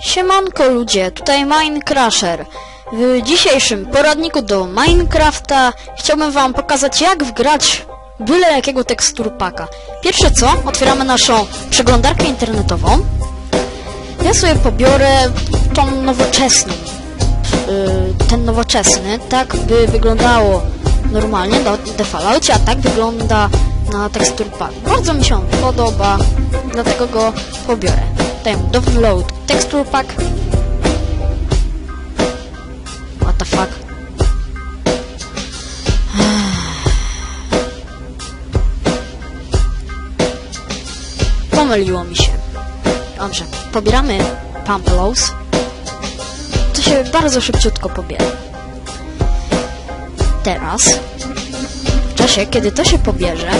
Siemanko ludzie, tutaj Minecrasher. W dzisiejszym poradniku do Minecrafta chciałbym wam pokazać jak wgrać byle jakiego teksturpaka. Pierwsze co, otwieramy naszą przeglądarkę internetową. Ja sobie pobiorę tą nowoczesną. Yy, ten nowoczesny, tak by wyglądało normalnie na defaulcie, a tak wygląda na teksturpaku. Bardzo mi się on podoba, dlatego go pobiorę. Daję download texture pack. What the fuck? Pomyliło mi się. Dobrze, pobieramy Pamplos. To się bardzo szybciutko pobiera. Teraz, w czasie, kiedy to się pobierze,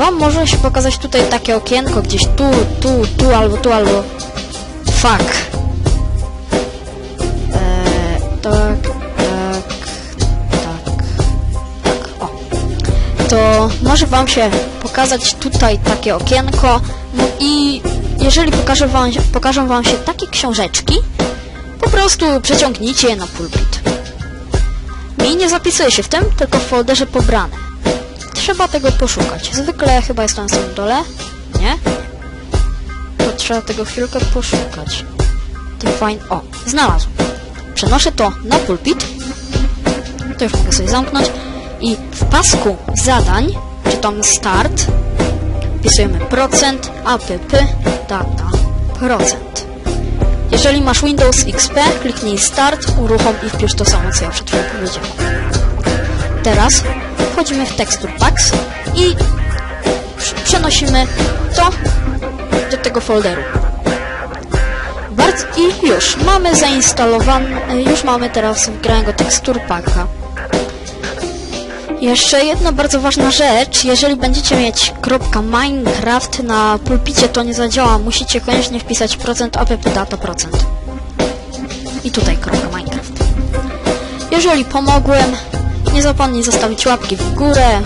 Wam może się pokazać tutaj takie okienko gdzieś tu, tu, tu, albo tu, albo... Fuck. Eee, tak, tak, tak, tak, o. To może Wam się pokazać tutaj takie okienko no i jeżeli pokażę wam, pokażą Wam się takie książeczki, po prostu przeciągnijcie je na pulpit. Mi nie zapisuje się w tym, tylko w folderze pobrane. Trzeba tego poszukać. Zwykle chyba jest na samym dole. Nie? To trzeba tego chwilkę poszukać. Define... O, znalazłem. Przenoszę to na pulpit. To już mogę sobie zamknąć. I w pasku zadań, czy tam start, wpisujemy procent, app, data, procent. Jeżeli masz Windows XP, kliknij start, uruchom i wpisz to samo, co ja przed chwilą powiedziałem. Teraz wchodzimy w Texture Packs i przenosimy to do tego folderu. Bardzo, I już mamy zainstalowany, już mamy teraz wgranego Texture Packa. Jeszcze jedna bardzo ważna rzecz, jeżeli będziecie mieć .minecraft na pulpicie to nie zadziała, musicie koniecznie wpisać procent app data procent. I tutaj .minecraft. Jeżeli pomogłem, nie zapomnij zostawić łapki w górę,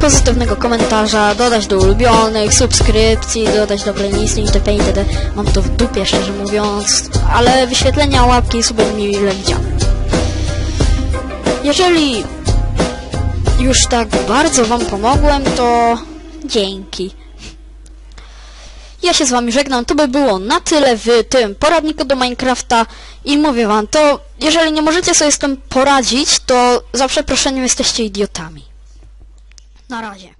pozytywnego komentarza, dodać do ulubionych, subskrypcji, dodać dobrej listy itp. itd. Mam to w dupie, szczerze mówiąc, ale wyświetlenia łapki i suby mi ile widziałem. Jeżeli już tak bardzo wam pomogłem, to dzięki. Ja się z wami żegnam, to by było na tyle w tym poradniku do Minecrafta i mówię wam, to jeżeli nie możecie sobie z tym poradzić, to za przeproszeniem jesteście idiotami. Na razie.